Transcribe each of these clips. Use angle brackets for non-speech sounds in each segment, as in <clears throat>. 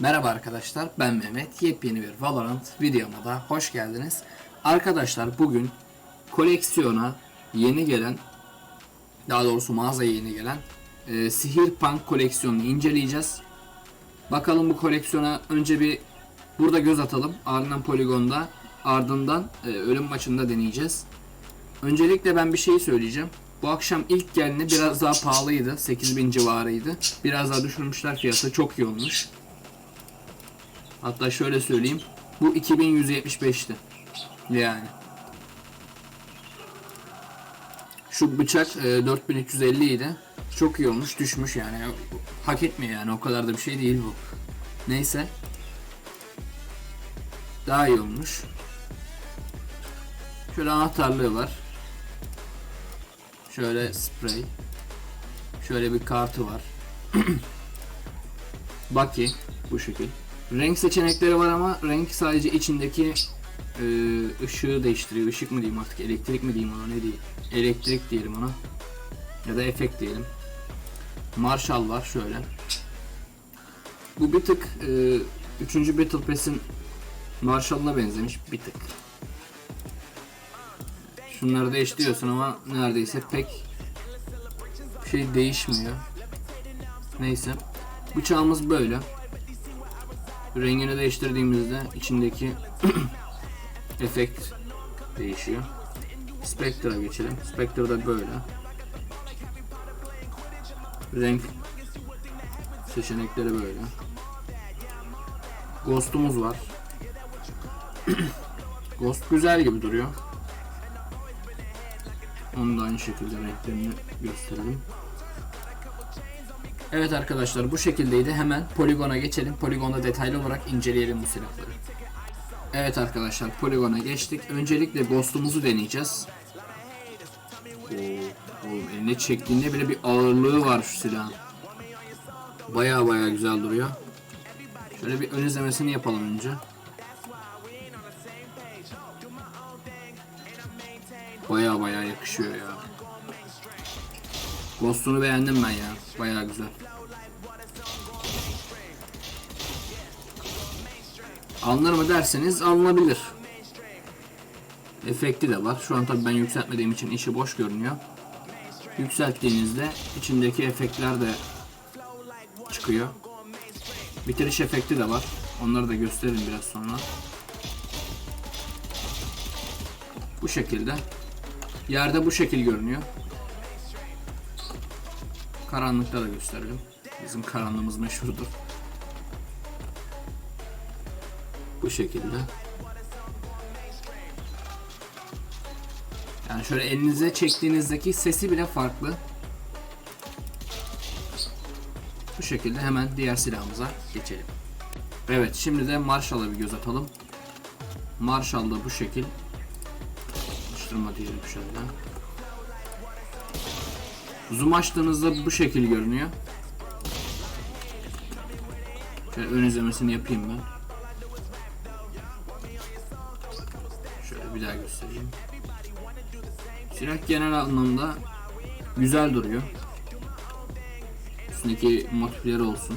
Merhaba arkadaşlar ben Mehmet yepyeni bir Valorant videoma da hoş geldiniz. Arkadaşlar bugün koleksiyona yeni gelen daha doğrusu mağazaya yeni gelen e, Sihir Punk koleksiyonunu inceleyeceğiz. Bakalım bu koleksiyona önce bir burada göz atalım ardından poligonda ardından e, ölüm maçında deneyeceğiz. Öncelikle ben bir şey söyleyeceğim. Bu akşam ilk geleni biraz daha pahalıydı. 8000 civarıydı. Biraz daha düşürmüşler fiyatı. Çok iyi olmuş. Hatta şöyle söyleyeyim. Bu 2175'ti. Yani. Şu bıçak e, 4350 idi. Çok iyi olmuş. Düşmüş yani. Hak etmiyor yani. O kadar da bir şey değil bu. Neyse. Daha iyi olmuş. Şöyle anahtarlığı var. Şöyle sprey. Şöyle bir kartı var. <clears throat> Bucky bu şekil. Renk seçenekleri var ama renk sadece içindeki e, ışığı değiştiriyor. Işık mı diyeyim artık elektrik mi diyeyim ona ne diyeyim. Elektrik diyelim ona. Ya da efekt diyelim. Marshall var şöyle. Bu bir tık e, 3. Battle Pass'in Marshall'ına benzemiş bir tık. Şunları değiştiriyorsun ama neredeyse pek bir şey değişmiyor. Neyse. Bıçağımız böyle. Rengini değiştirdiğimizde içindeki <clears throat> efekt değişiyor. Spectre'a geçelim. Spectre da böyle. Renk seçenekleri böyle. Ghost'umuz var. <clears throat> Ghost güzel gibi duruyor. Onu da aynı şekilde renklerini gösterelim. Evet arkadaşlar bu şekildeydi. Hemen poligona geçelim. Poligonda detaylı olarak inceleyelim bu silahları. Evet arkadaşlar poligona geçtik. Öncelikle ghost'umuzu deneyeceğiz. Oo, oğlum eline çektiğinde bile bir ağırlığı var şu silahın. Baya baya güzel duruyor. Şöyle bir ön izlemesini yapalım önce. Baya baya yakışıyor ya. Ghost'unu beğendim ben ya. Baya güzel. Alınır mı derseniz alınabilir. Efekti de var. Şu an tabii ben yükseltmediğim için işi boş görünüyor. Yükselttiğinizde içindeki efektler de çıkıyor. Bitiriş efekti de var. Onları da gösteririm biraz sonra. Bu şekilde. Yerde bu şekil görünüyor. Karanlıkta da gösterelim. Bizim karanlığımız meşhurdur. Bu şekilde. Yani şöyle elinize çektiğinizdeki sesi bile farklı. Bu şekilde hemen diğer silahımıza geçelim. Evet şimdi de Marshall'a bir göz atalım. Marshall da bu şekil. Çalıştırma diyelim şöyle. Zoom açtığınızda bu şekil görünüyor. Şöyle ön izlemesini yapayım ben. Şöyle bir daha göstereyim. Silah genel anlamda güzel duruyor. Üstündeki motifleri olsun.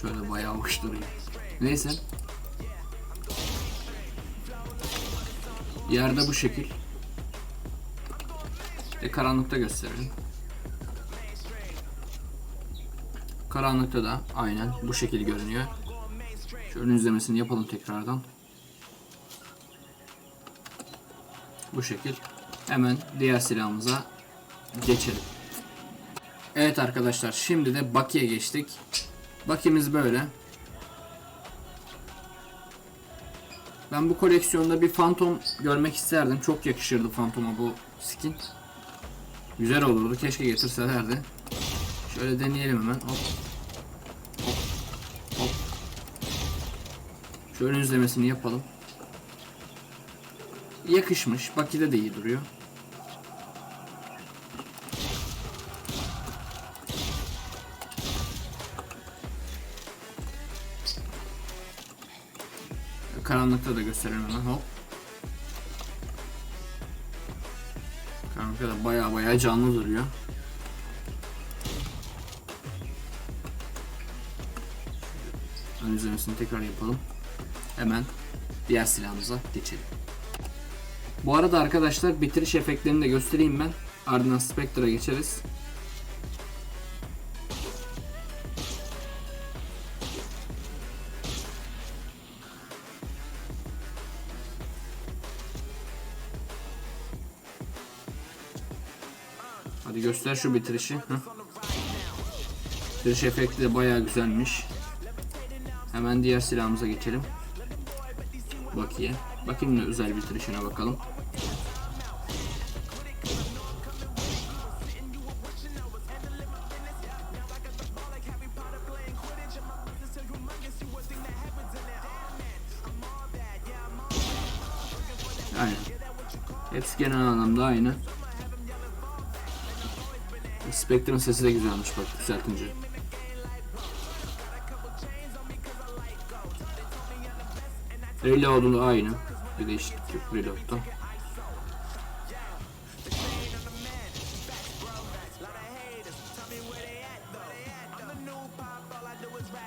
Şöyle bayağı hoş duruyor. Neyse. Yerde bu şekil. Ve karanlıkta gösterelim. Karanlıkta da aynen bu şekil görünüyor. Şu ön izlemesini yapalım tekrardan. Bu şekil. Hemen diğer silahımıza geçelim. Evet arkadaşlar şimdi de Bucky'ye geçtik. Bucky'miz böyle. Ben bu koleksiyonda bir Phantom görmek isterdim. Çok yakışırdı Phantom'a bu skin. Güzel olurdu. Keşke getirselerdi. Şöyle deneyelim hemen. Hop. Hop. Hop. Şöyle izlemesini yapalım. Yakışmış. Baki'de de iyi duruyor. Karanlıkta da gösterelim hemen hop. Karanlıkta da baya baya canlı duruyor. Ön izlemesini tekrar yapalım. Hemen diğer silahımıza geçelim. Bu arada arkadaşlar bitiriş efektlerini de göstereyim ben. Ardından Spectre'a geçeriz. Göster şu bitirişi. Hı. Bitiriş efekti de bayağı güzelmiş. Hemen diğer silahımıza geçelim. Bakayım. Bakayım ne özel bitirişine bakalım. Aynen. Hepsi genel anlamda aynı. Spectre'ın sesi de güzelmiş bak düzeltince. Reload'un aynı. Bir değişiklik yok Reload'da.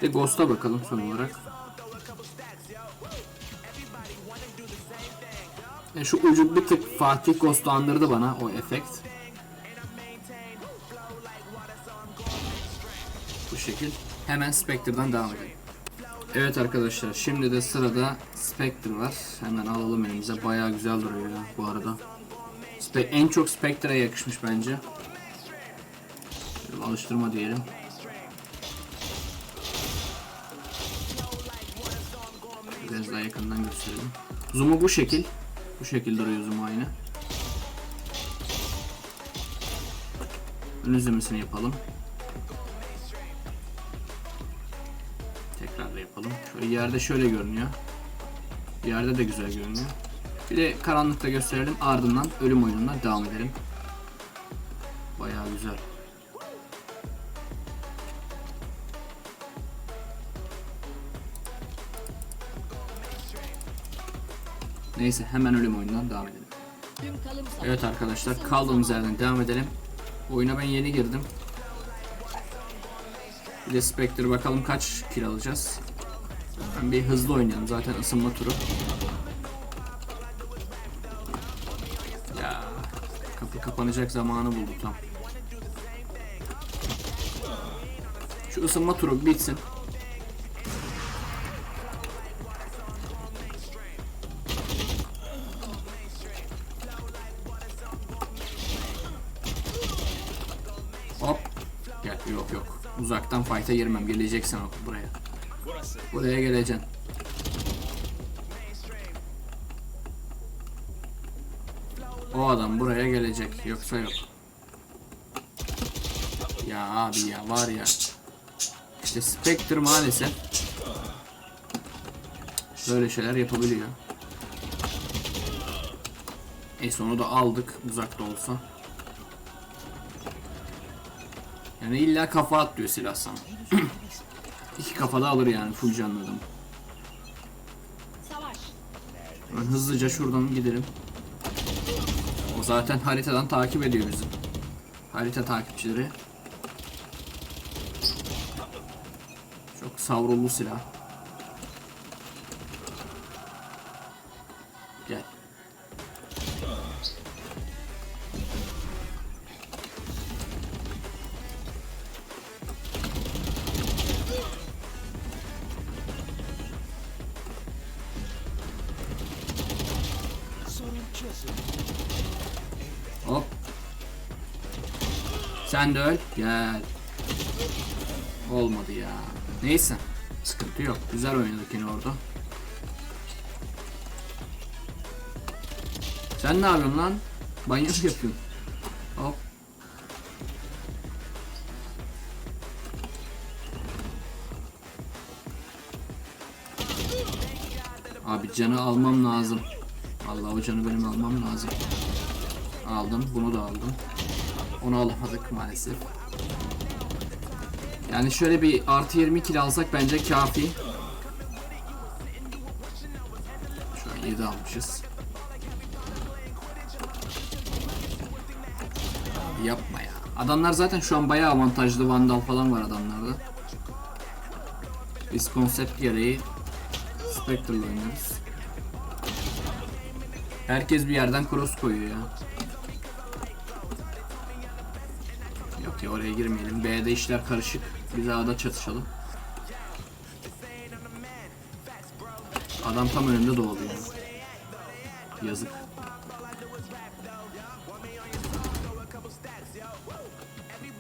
De Ghost'a bakalım son olarak. Yani şu ucu bir tık Fatih Ghost'u andırdı bana o efekt. Şekil. Hemen Spectre'dan devam edelim. Evet arkadaşlar şimdi de sırada Spectre var. Hemen alalım elimize. Bayağı güzel duruyor ya bu arada. Spe en çok Spectre'e yakışmış bence. Şöyle alıştırma diyelim. Biraz daha yakından gösterelim. Zoom'u bu şekil. Bu şekil duruyor zoom aynı. Ön izlemesini yapalım. Yerde şöyle görünüyor. Yerde de güzel görünüyor. Bir de karanlıkta gösterelim. Ardından ölüm oyununa devam edelim. Bayağı güzel. Neyse hemen ölüm oyunundan devam edelim. Evet arkadaşlar kaldığımız yerden devam edelim. Oyuna ben yeni girdim. Bir de Spectre bakalım kaç kill alacağız. Ben bir hızlı oynayalım zaten ısınma turu. Ya kapı kapanacak zamanı buldu tam. Şu ısınma turu bitsin. Hop. Gel yok yok. Uzaktan fight'a girmem. Geleceksin buraya. Buraya geleceksin. O adam buraya gelecek. Yoksa yok. Ya abi ya var ya. İşte Spectre maalesef böyle şeyler yapabiliyor. Neyse onu da aldık uzakta olsa. Yani illa kafa atlıyor silah sana. <clears throat> İki kafada alır yani full. Savaş. Ben hızlıca şuradan gidelim. O zaten haritadan takip ediyor bizi. Harita takipçileri. Çok savrullu silah. Sen de öl. Gel. Olmadı ya. Neyse. Sıkıntı yok. Güzel oynadık yine orada. Sen ne yapıyorsun lan? Banyo yapıyorsun. Hop. Abi canı almam lazım. Vallahi o canı benim almam lazım. Aldım. Bunu da aldım. Onu alamadık maalesef. Yani şöyle bir artı 20 kill alsak bence kafi. 7 almışız. Yapma ya. Adamlar zaten şu an bayağı avantajlı vandal falan var adamlarda. Biz konsept gereği Spectre'la oynuyoruz. Herkes bir yerden cross koyuyor ya. Ya oraya girmeyelim. B'de işler karışık. Biz A'da çatışalım. Adam tam önünde doğdu ya. Yazık.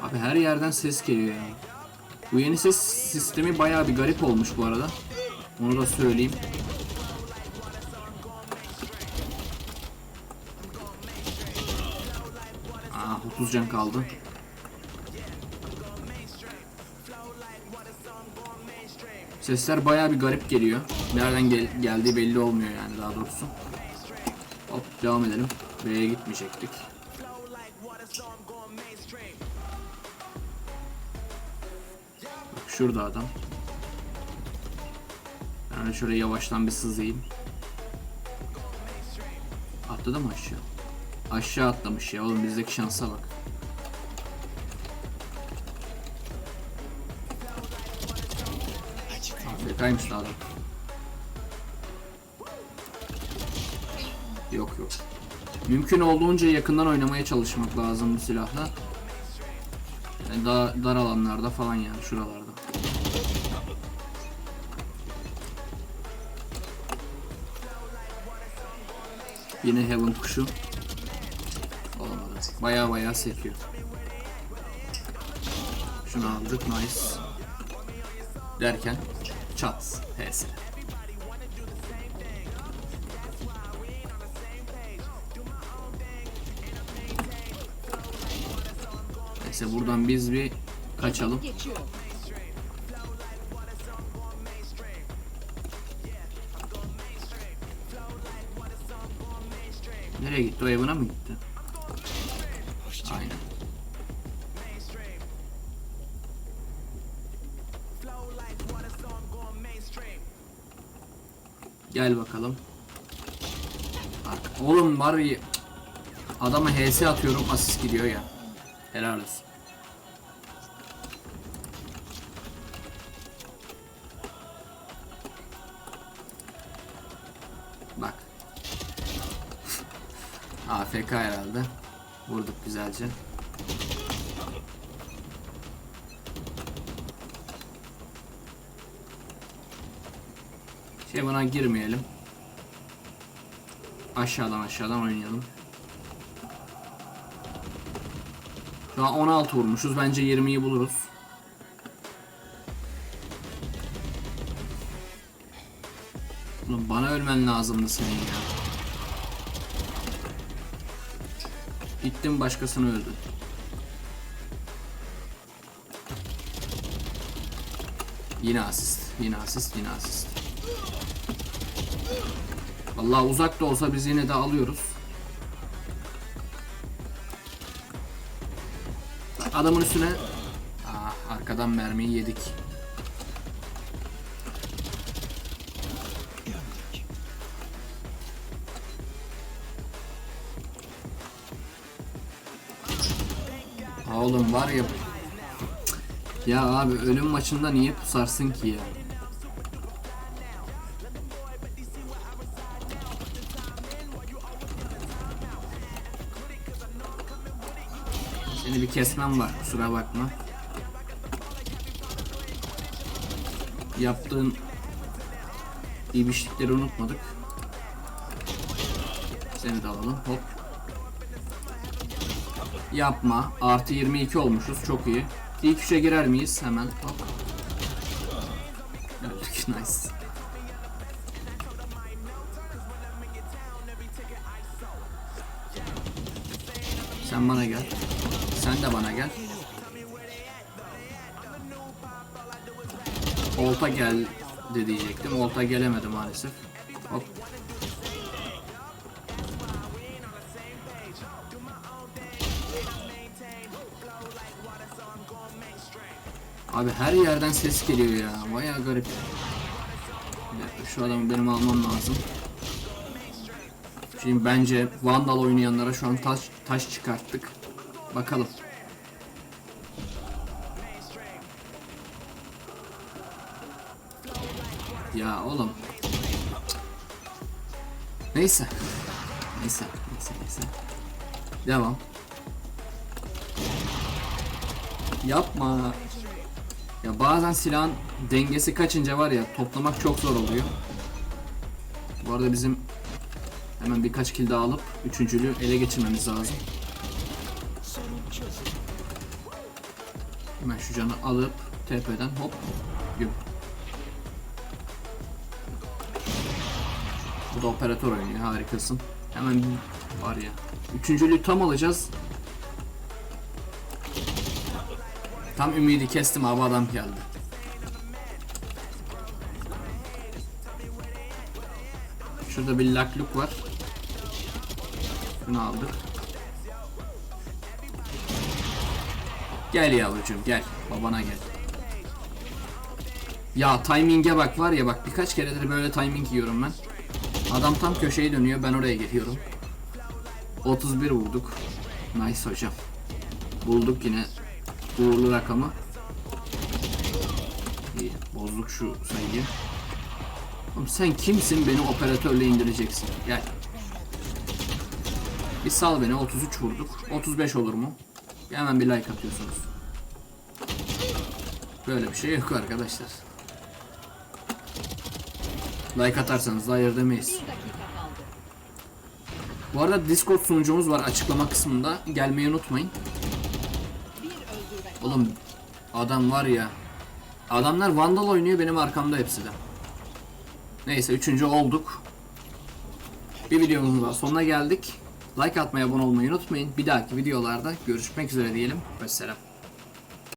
Abi her yerden ses geliyor ya. Bu yeni ses sistemi bayağı bir garip olmuş bu arada. Onu da söyleyeyim. Aa 30 can kaldı. Sesler bayağı bir garip geliyor. Nereden gel- geldiği belli olmuyor yani daha doğrusu. Hop devam edelim. B'ye gitmeyecektik. Bak şurada adam. Ben de şöyle yavaştan bir sızayım. Atladı mı aşağı? Aşağı atlamış ya oğlum bizdeki şansa bak. Afrika'ymış da adam. Yok yok. Mümkün olduğunca yakından oynamaya çalışmak lazım bu silahla. Yani daha dar alanlarda falan yani şuralarda. Yine Heaven kuşu. Olmadı. Baya baya sekiyor. Şunu aldık nice. Derken çat HS. Neyse buradan biz bir kaçalım. Nereye gitti? O evine mi gitti? Aynen. Gel bakalım. Arka- Oğlum var ya adama HS atıyorum asist gidiyor ya. Helal olsun. Bak. <laughs> AFK herhalde. Vurduk güzelce. Buna girmeyelim. Aşağıdan aşağıdan oynayalım. Şu an 16 vurmuşuz. Bence 20'yi buluruz. Ulan bana ölmen lazımdı senin ya. Gittim başkasını öldü. Yine asist. Yine asist. Yine asist. Vallahi uzak da olsa biz yine de alıyoruz. Adamın üstüne Aa, arkadan mermiyi yedik. Oğlum var ya Ya abi ölüm maçında niye pusarsın ki ya? Bir kesmem var kusura bakma. Yaptığın ibişlikleri unutmadık. Seni de alalım. Hop. Yapma. Artı 22 olmuşuz. Çok iyi. İlk üçe girer miyiz? Hemen. Hop. Öldük. <laughs> Nice. Sen bana gel. Sen de bana gel. Olta gel de diyecektim. Olta gelemedi maalesef. Hop. Abi her yerden ses geliyor ya. Baya garip. Şu adamı benim almam lazım. Şimdi bence Vandal oynayanlara şu an taş, taş çıkarttık. Bakalım. Ya oğlum. Neyse. Neyse, neyse, neyse. Devam. Yapma. Ya bazen silahın dengesi kaçınca var ya toplamak çok zor oluyor. Bu arada bizim hemen birkaç kill daha alıp üçüncülüğü ele geçirmemiz lazım. Hemen şu canı alıp TP'den hop yok. Bu da operatör oynuyor harikasın. Hemen var ya. Üçüncülüğü tam alacağız. Tam ümidi kestim abi adam geldi. Şurada bir lakluk var. Bunu aldık. Gel yavrucuğum gel. Babana gel. Ya timing'e bak var ya bak birkaç keredir böyle timing yiyorum ben. Adam tam köşeyi dönüyor ben oraya geliyorum. 31 vurduk. Nice hocam. Bulduk yine uğurlu rakamı. İyi bozduk şu sayıyı. Oğlum sen kimsin beni operatörle indireceksin. Gel. Bir sal beni 33 vurduk. 35 olur mu? Hemen bir like atıyorsunuz. Böyle bir şey yok arkadaşlar. Like atarsanız da hayır demeyiz. Bu arada Discord sunucumuz var açıklama kısmında. Gelmeyi unutmayın. Oğlum adam var ya. Adamlar Vandal oynuyor benim arkamda hepsi de. Neyse üçüncü olduk. Bir videomuzun daha sonuna geldik. Like atmayı abone olmayı unutmayın. Bir dahaki videolarda görüşmek üzere diyelim. Vesselam.